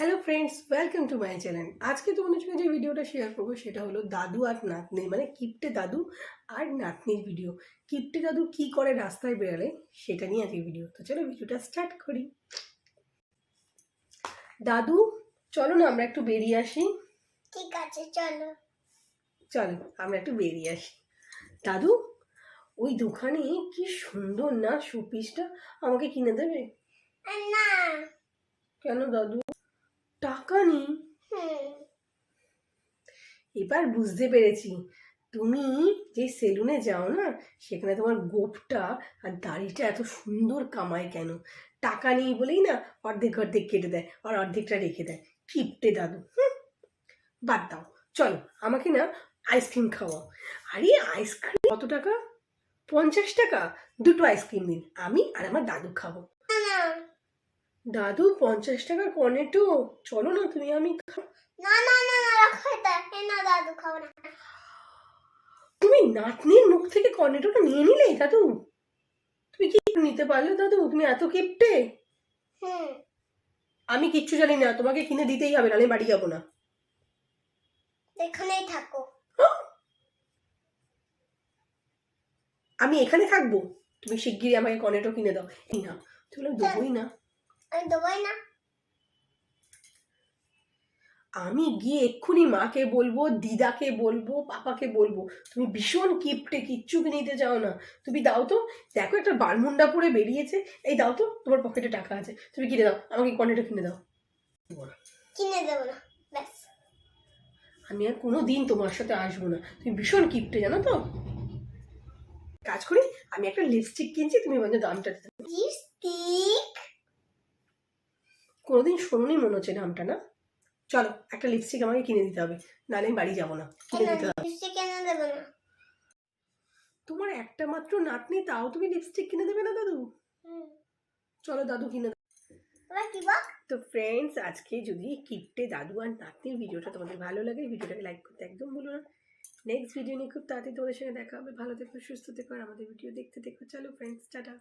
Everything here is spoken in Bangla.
Hello friends welcome to my channel আজকে তোমাদের সঙ্গে যে ভিডিওটা শেয়ার করব সেটা হলো দাদু আর নাতনি মানে কিপটে দাদু আর নাতনির ভিডিও কিপটে দাদু কি করে রাস্তায় বেরালে সেটা নিয়ে আজকে ভিডিও তো চলো ভিডিওটা স্টার্ট করি। দাদু চলো না আমরা একটু বেরিয়ে আসি। ঠিক আছে চলো। চলো আমরা একটু বেরিয়ে আসি। দাদু ওই দোকানে কি সুন্দর না শোপিসটা আমাকে কিনে দেবে? না। কেন দাদু? টাকা নেই? এবার বুঝতে পেরেছি। তুমি যে সেলুনে যাও না সেখানে তোমার গোপটা আর দাড়িটা এত সুন্দর কামায় কেন? টাকা নেই বলেই না অর্ধেক অর্ধেক কেটে দেয় আর অর্ধেকটা রেখে দেয়। কিপটে দাদু হুম, বাদ দাও। চলো আমাকে না আইসক্রিম খাওয়াও। আরে আইসক্রিম কত টাকা? পঞ্চাশ টাকা? দুটো আইসক্রিম দিন আমি আর আমার দাদু খাব। দাদু পঞ্চাশ টাকা কনেটো চলো না তুমি আমি না না না না রাখো এটা। এ না দাদু না। তুমি নাতনির মুখ থেকে কর্নেটোটা নিয়ে নিলে দাদু? তুমি কি নিতে পারলে দাদু? তুমি এত কিপটে? আমি কিচ্ছু জানি না তোমাকে কিনে দিতেই হবে নাহলে বাড়ি যাব না। এখানেই থাকো। আমি এখানে থাকব? তুমি শিগগিরই আমাকে কর্নেটো কিনে দাও। এই না তুমি দেবোই না। আমি দেবোই না। আমি গিয়ে এক্ষুনি মাকে বলব দিদাকে বলব পাপাকে বলব তুমি ভীষণ কিপটে কিচ্ছু কিনে দিতে চাও না। তুমি দাও তো দেখো একটা বারমুন্ডা পরে বেরিয়েছে। এই দাও তো তোমার পকেটে টাকা আছে। তুমি কিনে দাও আমাকে কর্নেটো কিনে দাও। কিনে দেবো না ব্যাস। আমি আর কোনো দিন তোমার সাথে আসব না। তুমি ভীষণ কিপটে জানো তো? কাজ করি আমি একটা লিপস্টিক কিনছি তুমি বন্ধু দামটা। দিতে লিপস্টিক কোনোদিন শোনোনি মনে হচ্ছে নামটা না? চলো একটা লিপস্টিক আমাকে কিনে দিতে হবে নাহলে আমি বাড়ি যাব না কিনে দিতে হবে। তোমার একটা মাত্র নাতনি তাও তুমি লিপস্টিক কিনে দেবে না দাদু? চলো দাদু কিনে তো ফ্রেন্ডস আজকে যদি কিপটে দাদু আর নাতনির ভিডিওটা তোমাদের ভালো লাগে ভিডিওটাকে লাইক করতে একদম ভুলো না। নেক্সট ভিডিও নিয়ে খুব তাড়াতাড়ি তোমাদের সঙ্গে দেখা হবে। ভালো থেকো সুস্থ থেকো আর আমাদের ভিডিও দেখতে দেখো চলো ফ্রেন্ডস টাটা।